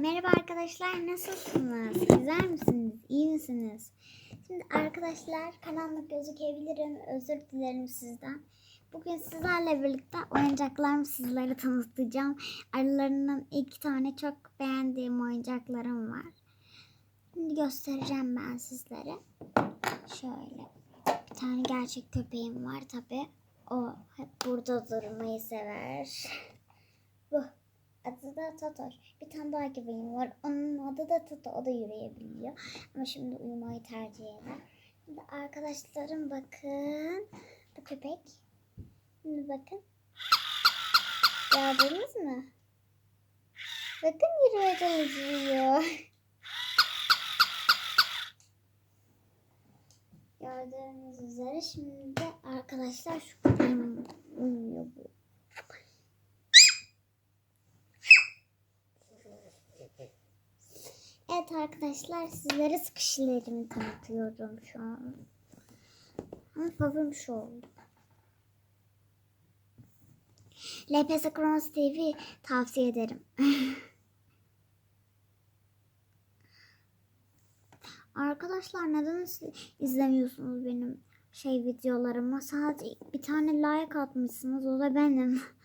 Merhaba arkadaşlar nasılsınız? Güzel misiniz? İyi misiniz? Şimdi arkadaşlar karanlık gözükebilirim. Özür dilerim sizden. Bugün sizlerle birlikte oyuncaklarımı sizlere tanıtacağım. Aralarından iki tane çok beğendiğim oyuncaklarım var. Şimdi göstereceğim ben sizlere. Şöyle. Bir tane gerçek köpeğim var tabi. O hep burada durmayı sever. Bu. Adı da Totoş. Bir tane daha köpeğim var. Onun adı da Toto. O da yürüyebiliyor. Ama şimdi uyumayı tercih eder. Şimdi arkadaşlarım bakın. Bu köpek. Şimdi bakın. Gördünüz mü? Bakın yürüye çalışıyor. Gördüğünüz üzere şimdi arkadaşlar şu köpeğim uyuyor bu. Arkadaşlar sizlere sıkışlarımı tanıtıyorum şu an. Ama favorim şu oldu. LPS Kronos TV tavsiye ederim. Arkadaşlar neden izlemiyorsunuz benim şey videolarımı? Sadece bir tane like atmışsınız o da benim.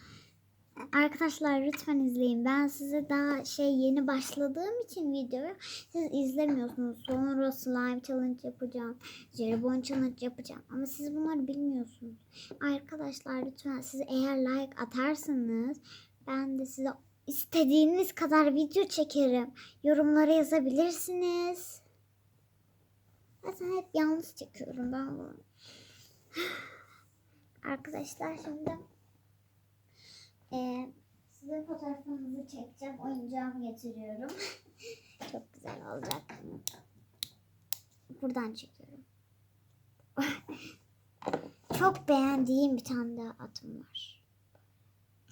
Arkadaşlar lütfen izleyin. Ben size daha şey yeni başladığım için videoyu siz izlemiyorsunuz. Sonra slime challenge yapacağım. Jelibon challenge yapacağım. Ama siz bunları bilmiyorsunuz. Arkadaşlar lütfen siz eğer like atarsanız ben de size istediğiniz kadar video çekerim. Yorumlara yazabilirsiniz. Zaten hep yalnız çekiyorum ben bunu. Arkadaşlar şimdi ee, size fotoğrafınızı çekeceğim. Oyuncağımı getiriyorum. Çok güzel olacak. Buradan çekiyorum. Çok beğendiğim bir tane daha atım var.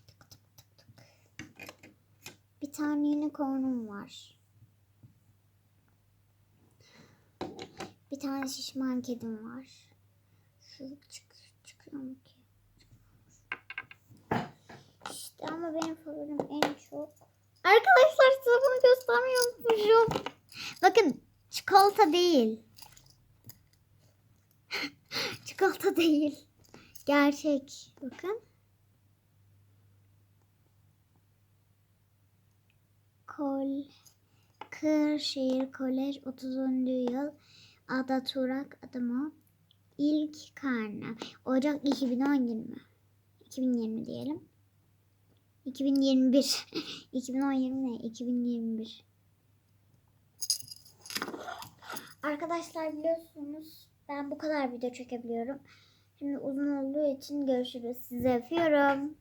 Tık tık tık tık. Bir tane unicornum var. Bir tane şişman kedim var. Şu çık çıkıyor mu ki? Ama benim favorim en çok. Arkadaşlar size bunu göstermeyi unutmuşum. Bakın çikolata değil. çikolata değil. Gerçek. Bakın. Kol Kırşehir Kolej 30. yıl Ada Turak adımı ilk karne Ocak 2020 2020 diyelim 2021 2020 ne 2021 Arkadaşlar biliyorsunuz ben bu kadar video çekebiliyorum. Şimdi uzun olduğu için görüşürüz. Sizi öpüyorum.